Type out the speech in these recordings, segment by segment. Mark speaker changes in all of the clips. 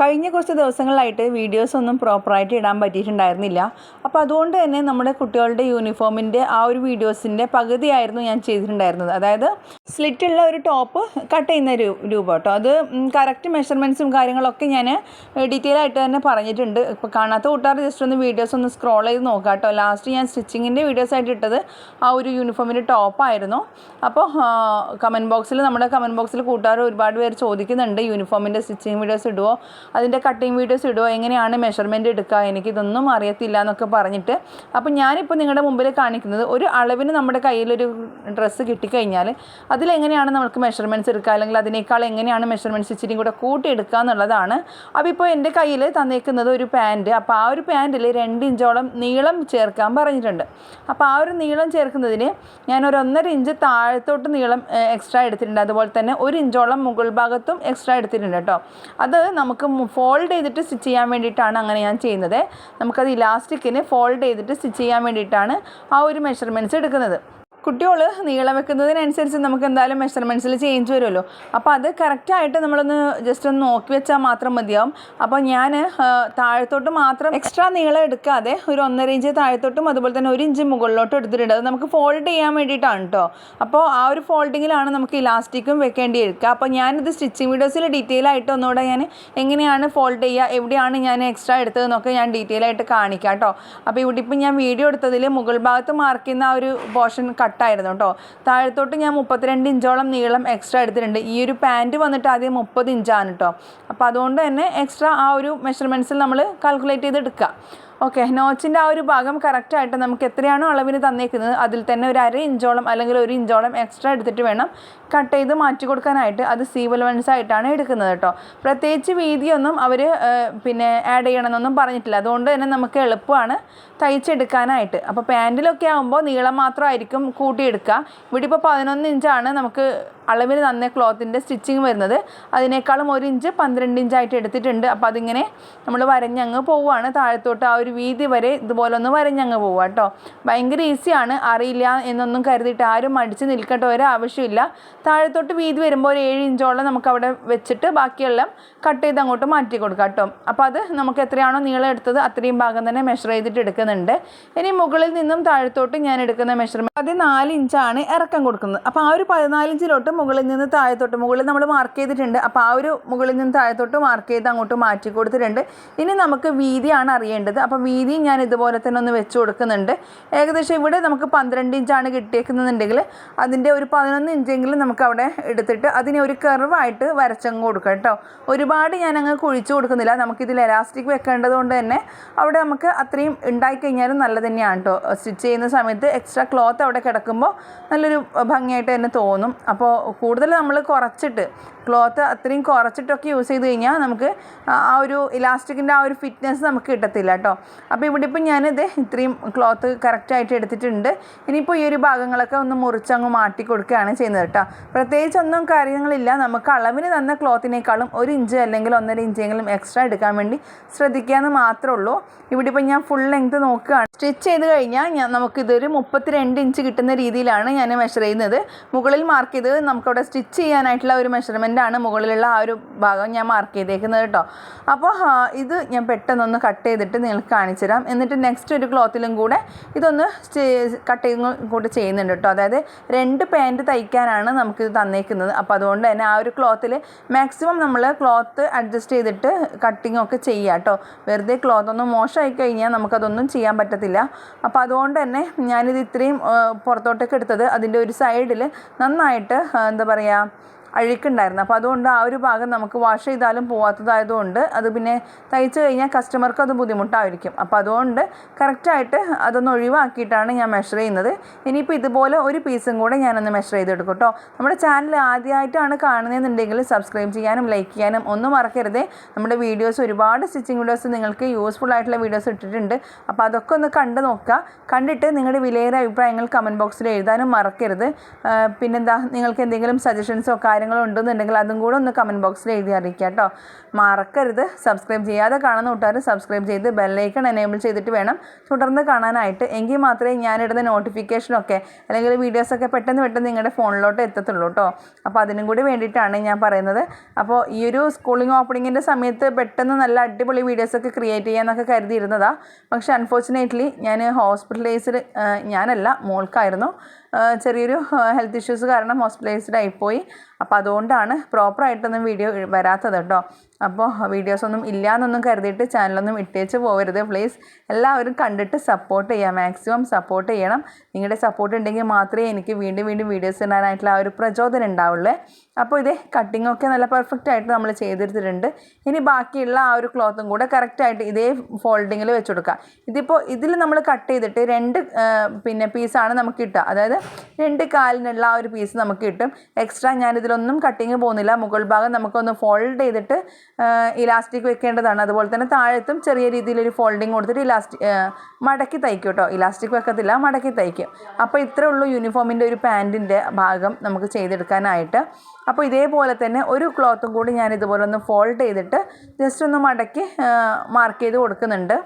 Speaker 1: കഴിഞ്ഞ കുറച്ച് ദിവസങ്ങളായിട്ട് വീഡിയോസ് ഒന്നും പ്രോപ്പറായിട്ട് ഇടാൻ പറ്റിയിട്ടുണ്ടായിരുന്നില്ല. അപ്പോൾ അതുകൊണ്ട് തന്നെ നമ്മുടെ കുട്ടികളുടെ യൂണിഫോമിന്റെ ആ ഒരു വീഡിയോസിന്റെ പകുതിയായിരുന്നു ഞാൻ ചെയ്തിട്ടുണ്ടായിരുന്നത്. അതായത് സ്ലിറ്റുള്ള ഒരു ടോപ്പ് കട്ട് ചെയ്യുന്ന രൂപ കേട്ടോ. അത് കറക്റ്റ് മെഷർമെന്റ്സും കാര്യങ്ങളൊക്കെ ഞാൻ ഡീറ്റെയിൽ ആയിട്ട് തന്നെ പറഞ്ഞിട്ടുണ്ട്. ഇപ്പോൾ കാണാത്ത കൂട്ടുകാർ ജസ്റ്റ് ഒന്ന് വീഡിയോസ് ഒന്ന് സ്ക്രോൾ ചെയ്ത് നോക്കാം കേട്ടോ. ലാസ്റ്റ് ഞാൻ സ്റ്റിച്ചിങ്ങിന്റെ വീഡിയോസ് ആയിട്ട് ഇട്ടത് ആ ഒരു യൂണിഫോമിന്റെ ടോപ്പായിരുന്നു അപ്പോൾ കമന്റ് ബോക്സിൽ നമ്മുടെ കമന്റ് ബോക്സിൽ കൂട്ടുകാർ ഒരുപാട് പേര് ചോദിക്കുന്നുണ്ട് യൂണിഫോമിന്റെ സ്റ്റിച്ചിങ് വീഡിയോസ് ഇടുമോ അതിന്റെ കട്ടിങ് വീഡിയോസ് ഇടുമോ എങ്ങനെയാണ് മെഷർമെന്റ് എടുക്കുക? എനിക്കിതൊന്നും അറിയത്തില്ല എന്നൊക്കെ പറഞ്ഞിട്ട് അപ്പോൾ ഞാനിപ്പോൾ നിങ്ങളുടെ മുമ്പിൽ കാണിക്കുന്നത് ഒരു അളവിന് നമ്മുടെ കയ്യിലൊരു ഡ്രസ്സ് കിട്ടിക്കഴിഞ്ഞാൽ അതിലെങ്ങനെയാണ് നമുക്ക് മെഷർമെന്റ്സ് എടുക്കുക? അല്ലെങ്കിൽ അതിനേക്കാൾ എങ്ങനെയാണ് മെഷർമെന്റ്സ് ഇച്ചിരി കൂടെ കൂട്ടിയെടുക്കുക എന്നുള്ളതാണ്. അപ്പോൾ ഇപ്പോൾ എന്റെ കയ്യിൽ തന്നേക്കുന്നത് ഒരു പാന്റ് അപ്പോൾ ആ ഒരു പാന്റിൽ രണ്ട് ഇഞ്ചോളം നീളം ചേർക്കാൻ പറഞ്ഞിട്ടുണ്ട്. അപ്പോൾ ആ ഒരു നീളം ചേർക്കുന്നതിന് ഞാൻ ഒരു ഒന്നര ഇഞ്ച് താഴത്തോട്ട് നീളം എക്സ്ട്രാ എടുത്തിട്ടുണ്ട്. അതുപോലെ തന്നെ ഒരു ഇഞ്ചോളം മുകൾ ഭാഗത്തും എക്സ്ട്രാ എടുത്തിട്ടുണ്ട് കേട്ടോ. അത് നമുക്ക് ഫോൾഡ് ചെയ്തിട്ട് സ്റ്റിച്ച് ചെയ്യാൻ വേണ്ടിയിട്ടാണ് അങ്ങനെ ഞാൻ ചെയ്യുന്നത്. നമുക്കത് ഇലാസ്റ്റിക്കിന് ഫോൾഡ് ചെയ്തിട്ട് സ്റ്റിച്ച് ചെയ്യാൻ വേണ്ടിയിട്ടാണ് ആ ഒരു മെഷർമെന്റ്സ് എടുക്കുന്നത്. കുട്ടികൾ നീളം വെക്കുന്നതിനനുസരിച്ച് നമുക്ക് എന്തായാലും മെഷർമെന്റ്സിൽ ചേഞ്ച് വരുമല്ലോ. അപ്പോൾ അത് കറക്റ്റായിട്ട് നമ്മളൊന്ന് ജസ്റ്റ് ഒന്ന് നോക്കി വെച്ചാൽ മാത്രം മതിയാവും. അപ്പോൾ ഞാൻ താഴത്തോട്ട് മാത്രം എക്സ്ട്രാ നീളം എടുക്കാതെ ഒരു ഒന്നര ഇഞ്ച് താഴത്തോട്ടും അതുപോലെ തന്നെ ഒരു ഇഞ്ച് മുകളിലോട്ടും എടുത്തിട്ടുണ്ട്. അത് നമുക്ക് ഫോൾഡ് ചെയ്യാൻ വേണ്ടിയിട്ടാണ് കേട്ടോ അപ്പോൾ ആ ഒരു ഫോൾഡിങ്ങിലാണ് നമുക്ക് ഇലാസ്റ്റിക്കും വെക്കേണ്ടി ഇരിക്കുക അപ്പോൾ ഞാനിത് സ്റ്റിച്ചിങ് വീഡിയോസിൽ ഡീറ്റെയിൽ ആയിട്ട് ഒന്നുകൂടെ ഞാൻ എങ്ങനെയാണ് ഫോൾഡ് ചെയ്യുക എവിടെയാണ് ഞാൻ എക്സ്ട്രാ എടുത്തതെന്നൊക്കെ ഞാൻ ഡീറ്റെയിൽ ആയിട്ട് കാണിക്കാം കേട്ടോ അപ്പോൾ ഇവിടെ ഇപ്പം ഞാൻ വീഡിയോ എടുത്തതിൽ മുകൾ ഭാഗത്ത് മാർക്ക് ചെയ്യുന്ന ആ ഒരു പോർഷൻ കട്ടായിരുന്നു കേട്ടോ. താഴത്തോട്ട് ഞാൻ മുപ്പത്തിരണ്ട് ഇഞ്ചോളം നീളം എക്സ്ട്രാ എടുത്തിട്ടുണ്ട്. ഈ ഒരു പാന്റ് വന്നിട്ട് ആദ്യം മുപ്പത് ഇഞ്ചാണ് കേട്ടോ. അപ്പോൾ അതുകൊണ്ട് തന്നെ എക്സ്ട്രാ ആ ഒരു മെഷർമെന്റ്സിൽ നമ്മൾ കാൽക്കുലേറ്റ് ചെയ്ത് എടുക്കുക ഓക്കെ നോച്ചിന്റെ ആ ഒരു ഭാഗം കറക്റ്റായിട്ട് നമുക്ക് എത്രയാണോ അളവിന് തന്നേക്കുന്നത് അതിൽ തന്നെ ഒരു അര ഇഞ്ചോളം അല്ലെങ്കിൽ ഒരു ഇഞ്ചോളം എക്സ്ട്രാ എടുത്തിട്ട് വേണം കട്ട് ചെയ്ത് മാറ്റി കൊടുക്കാനായിട്ട് അത് സീവൽ ആയിട്ടാണ് എടുക്കുന്നത് കേട്ടോ പ്രത്യേകിച്ച് വീതിയൊന്നും അവർ പിന്നെ ആഡ് ചെയ്യണമെന്നൊന്നും പറഞ്ഞിട്ടില്ല. അതുകൊണ്ട് തന്നെ നമുക്ക് എളുപ്പമാണ് തയ്ച്ചെടുക്കാനായിട്ട്. അപ്പോൾ പാന്റിലൊക്കെ ആകുമ്പോൾ നീളം മാത്രമായിരിക്കും കൂട്ടിയെടുക്കുക. ഇവിടെ ഇപ്പോൾ പതിനൊന്ന് ഇഞ്ചാണ് നമുക്ക് അളവിന് തന്ന ക്ലോത്തിന്റെ സ്റ്റിച്ചിങ് വരുന്നത്. അതിനേക്കാളും ഒരു ഇഞ്ച് പന്ത്രണ്ട് ഇഞ്ചായിട്ട് എടുത്തിട്ടുണ്ട്. അപ്പോൾ അതിങ്ങനെ നമ്മൾ വരഞ്ഞങ്ങ് പോവുകയാണ് താഴത്തോട്ട് ആ ഒരു വീതി വരെ ഇതുപോലെ ഒന്ന് വരഞ്ഞങ്ങ് പോവുക കേട്ടോ. ഭയങ്കര ഈസിയാണ് അറിയില്ല എന്നൊന്നും കരുതിയിട്ട് ആരും മടിച്ച് നിൽക്കേണ്ട ഒരു ആവശ്യമില്ല. താഴത്തോട്ട് വീതി വരുമ്പോൾ ഒരു ഏഴ് ഇഞ്ചോളം നമുക്ക് അവിടെ വെച്ചിട്ട് ബാക്കിയെല്ലാം കട്ട് ചെയ്ത് അങ്ങോട്ട് മാറ്റി കൊടുക്കാം കേട്ടോ. അപ്പോൾ അത് നമുക്ക് എത്രയാണോ നീളം എടുത്തത് അത്രയും ഭാഗം തന്നെ മെഷർ ചെയ്തിട്ട് എടുക്കുന്നുണ്ട്. ഇനി മുകളിൽ നിന്നും താഴത്തോട്ട് ഞാൻ എടുക്കുന്ന മെഷർമെന്റ് പതിനാല് ഇഞ്ചാണ് ഇറക്കം കൊടുക്കുന്നത്. അപ്പോൾ ആ ഒരു പതിനാല് ഇഞ്ചിലോട്ട് മുകളിൽ നിന്ന് താഴത്തോട്ട് മുകളിൽ നമ്മൾ മാർക്ക് ചെയ്തിട്ടുണ്ട്. അപ്പോൾ ആ ഒരു മുകളിൽ നിന്ന് താഴത്തോട്ട് മാർക്ക് ചെയ്ത് അങ്ങോട്ട് മാറ്റി കൊടുത്തിട്ടുണ്ട്. ഇനി നമുക്ക് വീതിയാണ് അറിയേണ്ടത്. അപ്പോൾ വീതി ഞാൻ ഇതുപോലെ തന്നെ ഒന്ന് വെച്ച് കൊടുക്കുന്നുണ്ട്. ഏകദേശം ഇവിടെ നമുക്ക് പന്ത്രണ്ട് ഇഞ്ചാണ് കിട്ടിയേക്കുന്നുണ്ടെങ്കിൽ അതിന്റെ ഒരു പതിനൊന്ന് ഇഞ്ചെങ്കിലും നമുക്ക് അവിടെ എടുത്തിട്ട് അതിനെ ഒരു കർവായിട്ട് വരച്ചങ്ങ് കൊടുക്കാം കേട്ടോ. ഒരുപാട് ഞാൻ അങ്ങ് കുഴിച്ചു കൊടുക്കുന്നില്ല. നമുക്കിതിൽ എലാസ്റ്റിക് വെക്കേണ്ടത് കൊണ്ട് തന്നെ അവിടെ നമുക്ക് അത്രയും ഉണ്ടായിക്കഴിഞ്ഞാലും നല്ലത് തന്നെയാണ് കേട്ടോ. സ്റ്റിച്ച് ചെയ്യുന്ന സമയത്ത് എക്സ്ട്രാ ക്ലോത്ത് അവിടെ കിടക്കുമ്പോൾ നല്ലൊരു ഭംഗിയായിട്ട് തന്നെ തോന്നും. അപ്പോൾ കൂടുതൽ നമ്മൾ കുറച്ചിട്ട് ക്ലോത്ത് അത്രയും കുറച്ചിട്ടൊക്കെ യൂസ് ചെയ്ത് കഴിഞ്ഞാൽ നമുക്ക് ആ ഒരു ഇലാസ്റ്റിക്കിന്റെ ആ ഒരു ഫിറ്റ്നസ് നമുക്ക് കിട്ടത്തില്ല കേട്ടോ. അപ്പോൾ ഇവിടെ ഇപ്പം ഞാനിത് ഇത്രയും ക്ലോത്ത് കറക്റ്റായിട്ട് എടുത്തിട്ടുണ്ട്. ഇനിയിപ്പോൾ ഈ ഒരു ഭാഗങ്ങളൊക്കെ ഒന്ന് മുറിച്ചങ്ങ് മാറ്റി കൊടുക്കുകയാണ് ചെയ്യുന്നത് കേട്ടോ. പ്രത്യേകിച്ച് ഒന്നും കാര്യങ്ങളില്ല. നമുക്ക് അളവിന് തന്ന ക്ലോത്തിനേക്കാളും ഒരു ഇഞ്ച് അല്ലെങ്കിൽ ഒന്നര ഇഞ്ചെങ്കിലും എക്സ്ട്രാ എടുക്കാൻ വേണ്ടി ശ്രദ്ധിക്കാമെന്ന് മാത്രമേ ഉള്ളൂ. ഇവിടെ ഇപ്പം ഞാൻ ഫുൾ ലെങ്ത് നോക്കുകയാണ്. സ്റ്റിച്ച് ചെയ്ത് കഴിഞ്ഞാൽ ഞാൻ നമുക്കിതൊരു മുപ്പത്തിരണ്ട് ഇഞ്ച് കിട്ടുന്ന രീതിയിലാണ് ഞാൻ മെഷർ ചെയ്യുന്നത്. മുകളിൽ മാർക്ക് ചെയ്ത് നമുക്കവിടെ സ്റ്റിച്ച് ചെയ്യാനായിട്ടുള്ള ഒരു മെഷർമെന്റ് ആണ് മുകളിലുള്ള ആ ഒരു ഭാഗം ഞാൻ മാർക്ക് ചെയ്തേക്കുന്നത് കേട്ടോ. അപ്പോൾ ഇത് ഞാൻ പെട്ടെന്നൊന്ന് കട്ട് ചെയ്തിട്ട് നിങ്ങൾക്ക് കാണിച്ചു തരാം എന്നിട്ട് നെക്സ്റ്റ് ഒരു ക്ലോത്തിലും കൂടെ ഇതൊന്ന് കട്ട് ചെയ്ത് കൂടെ ചെയ്യുന്നുണ്ട് കേട്ടോ. അതായത് രണ്ട് പാന്റ് തയ്ക്കാനാണ് നമുക്കിത് തന്നേക്കുന്നത്. അപ്പോൾ അതുകൊണ്ട് തന്നെ ആ ഒരു ക്ലോത്തിൽ മാക്സിമം നമ്മൾ ക്ലോത്ത് അഡ്ജസ്റ്റ് ചെയ്തിട്ട് കട്ടിങ് ഒക്കെ ചെയ്യുക കേട്ടോ. വെറുതെ ക്ലോത്ത് ഒന്ന് മോശമായി കഴിഞ്ഞാൽ നമുക്കതൊന്നും ചെയ്യാൻ പറ്റത്തില്ല. അപ്പോൾ അതുകൊണ്ട് തന്നെ ഞാനിത് ഇത്രയും പുറത്തോട്ടൊക്കെ എടുത്തത്. അതിന്റെ ഒരു സൈഡിൽ നന്നായിട്ട് എന്താ പറയുക അഴുക്കുണ്ടായിരുന്നു. അപ്പോൾ അതുകൊണ്ട് ആ ഒരു ഭാഗം നമുക്ക് വാഷ് ചെയ്താലും പോവാത്തതായതുകൊണ്ട് അത് പിന്നെ തയ്ച്ച് കഴിഞ്ഞാൽ കസ്റ്റമർക്ക് അത് ബുദ്ധിമുട്ടായിരിക്കും. അപ്പോൾ അതുകൊണ്ട് കറക്റ്റായിട്ട് അതൊന്ന് ഒഴിവാക്കിയിട്ടാണ് ഞാൻ മെഷർ ചെയ്യുന്നത്. ഇനിയിപ്പോൾ ഇതുപോലെ ഒരു പീസും കൂടെ ഞാനൊന്ന് മെഷർ ചെയ്തെടുക്കും കേട്ടോ നമ്മുടെ ചാനൽ ആദ്യമായിട്ടാണ് കാണുന്നതെന്നുണ്ടെങ്കിൽ സബ്സ്ക്രൈബ് ചെയ്യാനും ലൈക്ക് ചെയ്യാനും ഒന്നും മറക്കരുതേ. നമ്മുടെ വീഡിയോസ് ഒരുപാട് സ്റ്റിച്ചിങ് വീഡിയോസ് നിങ്ങൾക്ക് യൂസ്ഫുൾ ആയിട്ടുള്ള വീഡിയോസ് ഇട്ടിട്ടുണ്ട്. അപ്പോൾ അതൊക്കെ ഒന്ന് കണ്ട് നോക്കുക. കണ്ടിട്ട് നിങ്ങളുടെ വിലയേറെ അഭിപ്രായങ്ങൾ കമന്റ് ബോക്സിൽ എഴുതാനും മറക്കരുത്. പിന്നെന്താ? നിങ്ങൾക്ക് എന്തെങ്കിലും സജഷൻസോ കാര്യങ്ങളോ കാര്യങ്ങളോ ഉണ്ടെന്നുണ്ടെങ്കിൽ അതും കൂടെ ഒന്ന് കമന്റ് ബോക്സിൽ എഴുതി അറിയിക്കുക കേട്ടോ മറക്കരുത്. സബ്സ്ക്രൈബ് ചെയ്യാതെ കാണുന്ന കൂട്ടുകാർ സബ്സ്ക്രൈബ് ചെയ്ത് ബെല്ലൈക്കൺ എനേബിൾ ചെയ്തിട്ട് വേണം തുടർന്ന് കാണാനായിട്ട്. എങ്കിൽ മാത്രമേ ഞാനിടുന്ന നോട്ടിഫിക്കേഷനൊക്കെ അല്ലെങ്കിൽ വീഡിയോസൊക്കെ പെട്ടെന്ന് പെട്ടെന്ന് നിങ്ങളുടെ ഫോണിലോട്ട് എത്തത്തുള്ളൂ കേട്ടോ അപ്പോൾ അതിനും കൂടി വേണ്ടിയിട്ടാണ് ഞാൻ പറയുന്നത്. അപ്പോൾ ഈ ഒരു സ്കൂളിംഗ് ഓപ്പണിങ്ങിന്റെ സമയത്ത് പെട്ടെന്ന് നല്ല അടിപൊളി വീഡിയോസൊക്കെ ക്രിയേറ്റ് ചെയ്യാമെന്നൊക്കെ കരുതിയിരുന്നതാണ് പക്ഷേ അൺഫോർച്ചുനേറ്റ്ലി ഞാൻ ഹോസ്പിറ്റലൈസ്ഡ് ഞാനല്ല മോൾക്കായിരുന്നു. ചെറിയൊരു ഹെൽത്ത് ഇഷ്യൂസ് കാരണം ഹോസ്പിറ്റലൈസ്ഡ് ആയിപ്പോയി. അപ്പോൾ അതുകൊണ്ടാണ് പ്രോപ്പറായിട്ടൊന്നും വീഡിയോ വരാത്തത് കേട്ടോ. അപ്പോൾ വീഡിയോസൊന്നും ഇല്ലയെന്നൊന്നും കരുതിയിട്ട് ചാനലൊന്നും ഇട്ടേച്ച് പോകരുത് പ്ലീസ് എല്ലാവരും കണ്ടിട്ട് സപ്പോർട്ട് ചെയ്യുക മാക്സിമം സപ്പോർട്ട് ചെയ്യണം. നിങ്ങളുടെ സപ്പോർട്ട് ഉണ്ടെങ്കിൽ മാത്രമേ എനിക്ക് വീണ്ടും വീണ്ടും വീഡിയോസ് ഇടാനായിട്ടുള്ള ആ ഒരു പ്രചോദനം ഉണ്ടാവുള്ളൂ. അപ്പോൾ ഇതേ കട്ടിംഗ് ഒക്കെ നല്ല പെർഫെക്റ്റ് ആയിട്ട് നമ്മൾ ചെയ്തെടുത്തിട്ടുണ്ട്. ഇനി ബാക്കിയുള്ള ആ ഒരു ക്ലോത്തും കൂടെ കറക്റ്റായിട്ട് ഇതേ ഫോൾഡിങ്ങിൽ വെച്ച് കൊടുക്കുക ഇതിപ്പോൾ ഇതിൽ നമ്മൾ കട്ട് ചെയ്തിട്ട് രണ്ട് പിന്നെ പീസാണ് നമുക്ക് കിട്ടുക. അതായത് രണ്ട് കാലിനുള്ള ആ ഒരു പീസ് നമുക്ക് കിട്ടും. എക്സ്ട്രാ ഞാൻ ഇതിലൊന്നും കട്ടിങ് പോകുന്നില്ല. മുകൾ ഭാഗം നമുക്കൊന്ന് ഫോൾഡ് ചെയ്തിട്ട് ഇലാസ്റ്റിക് വെക്കേണ്ടതാണ്. അതുപോലെ തന്നെ താഴത്തും ചെറിയ രീതിയിലൊരു ഫോൾഡിങ് കൊടുത്തിട്ട് ഇലാസ്റ്റിക് മടക്കി തയ്ക്കും കേട്ടോ ഇലാസ്റ്റിക് വെക്കത്തില്ല മടക്കി തയ്ക്കും. അപ്പോൾ ഇത്രേ ഉള്ളൂ യൂണിഫോമിന്റെ ഒരു പാന്റിന്റെ ഭാഗം നമുക്ക് ചെയ്തെടുക്കാനായിട്ട്. അപ്പോൾ ഇതേപോലെ തന്നെ ഒരു ക്ലോത്തും കൂടി ഞാൻ ഇതുപോലെ ഒന്ന് ഫോൾഡ് ചെയ്തിട്ട് ജസ്റ്റ് ഒന്ന് മടക്കി മാർക്ക് ചെയ്ത് കൊടുക്കുന്നുണ്ട്.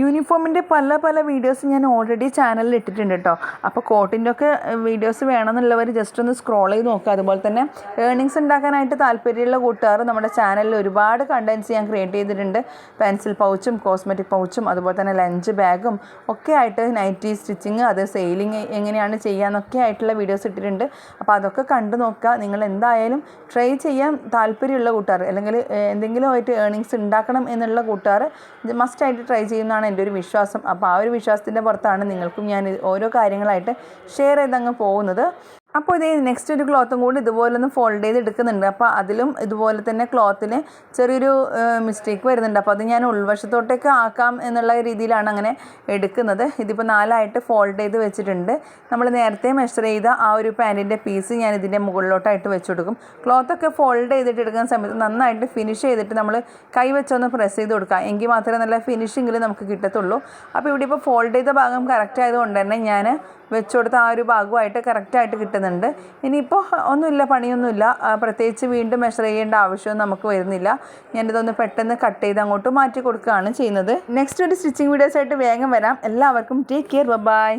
Speaker 1: യൂണിഫോമിന്റെ പല പല വീഡിയോസ് ഞാൻ ഓൾറെഡി ചാനലിൽ ഇട്ടിട്ടുണ്ട് കേട്ടോ അപ്പോൾ കോട്ടിന്റെ ഒക്കെ വീഡിയോസ് വേണമെന്നുള്ളവർ ജസ്റ്റ് ഒന്ന് സ്ക്രോൾ ചെയ്ത് നോക്കുക അതുപോലെ തന്നെ ഏർണിങ്സ് ഉണ്ടാക്കാനായിട്ട് താല്പര്യമുള്ള കൂട്ടുകാർ നമ്മുടെ ചാനലിൽ ഒരുപാട് കണ്ടൻസ് ഞാൻ ക്രിയേറ്റ് ചെയ്തിട്ടുണ്ട്. പെൻസിൽ പൗച്ചും കോസ്മെറ്റിക് പൗച്ചും അതുപോലെ തന്നെ ലഞ്ച് ബാഗും ഒക്കെ ആയിട്ട് നൈറ്റി സ്റ്റിച്ചിങ് അത് സെയിലിംഗ് എങ്ങനെയാണ് ചെയ്യാന്നൊക്കെ ആയിട്ടുള്ള വീഡിയോസ് ഇട്ടിട്ടുണ്ട്. അപ്പോൾ അതൊക്കെ കണ്ടു നോക്കുക. നിങ്ങൾ എന്തായാലും ട്രൈ ചെയ്യാൻ താല്പര്യമുള്ള കൂട്ടുകാർ അല്ലെങ്കിൽ എന്തെങ്കിലും ആയിട്ട് ഏർണിങ്സ് ഉണ്ടാക്കണം എന്നുള്ള കൂട്ടുകാർ മസ്റ്റായിട്ട് ട്രൈ ചെയ്യുന്നതാണ് എന്റെ ഒരു വിശ്വാസം. അപ്പോൾ ആ ഒരു വിശ്വാസത്തിന്റെ പുറത്താണ് നിങ്ങൾക്കും ഞാൻ ഓരോ കാര്യങ്ങളായിട്ട് ഷെയർ ചെയ്തങ്ങ് പോകുന്നത്. അപ്പോൾ ഇതേ നെക്സ്റ്റ് ഒരു ക്ലോത്തും കൂടി ഇതുപോലെ ഒന്ന് ഫോൾഡ് ചെയ്ത് എടുക്കുന്നുണ്ട്. അപ്പോൾ അതിലും ഇതുപോലെ തന്നെ ക്ലോത്തിന് ചെറിയൊരു മിസ്റ്റേക്ക് വരുന്നുണ്ട്. അപ്പോൾ അത് ഞാൻ ഉൾവശത്തോട്ടേക്ക് ആക്കാം എന്നുള്ള രീതിയിലാണ് അങ്ങനെ എടുക്കുന്നത്. ഇതിപ്പോൾ നാലായിട്ട് ഫോൾഡ് ചെയ്ത് വെച്ചിട്ടുണ്ട്. നമ്മൾ നേരത്തെ മെഷർ ചെയ്ത ആ ഒരു പാന്റിന്റെ പീസ് ഞാൻ ഇതിന്റെ മുകളിലോട്ടായിട്ട് വെച്ച് കൊടുക്കും. ക്ലോത്തൊക്കെ ഫോൾഡ് ചെയ്തിട്ട് എടുക്കുന്ന സമയത്ത് നന്നായിട്ട് ഫിനിഷ് ചെയ്തിട്ട് നമ്മൾ കൈ വെച്ചൊന്ന് പ്രസ് ചെയ്ത് കൊടുക്കുക. എങ്കിൽ മാത്രമേ നല്ല ഫിനിഷിങ്ങിൽ നമുക്ക് കിട്ടത്തുള്ളൂ. അപ്പോൾ ഇവിടെ ഇപ്പോൾ ഫോൾഡ് ചെയ്ത ഭാഗം കറക്റ്റ് ആയതുകൊണ്ട് തന്നെ ഞാൻ വെച്ചുകൊടുത്ത ആ ഒരു ഭാഗമായിട്ട് കറക്റ്റായിട്ട് കിട്ടുന്നുണ്ട് ഇനിയിപ്പോൾ ഒന്നുമില്ല പണിയൊന്നുമില്ല. പ്രത്യേകിച്ച് വീണ്ടും മെഷർ ചെയ്യേണ്ട ആവശ്യവും നമുക്ക് വരുന്നില്ല. ഞാനിതൊന്ന് പെട്ടെന്ന് കട്ട് ചെയ്ത് അങ്ങോട്ട് മാറ്റി കൊടുക്കുകയാണ് ചെയ്യുന്നത്. നെക്സ്റ്റ് ഒരു സ്റ്റിച്ചിങ് വീഡിയോസ് ആയിട്ട് വേഗം വരാം. എല്ലാവർക്കും ടേക്ക് കെയർ ബൈ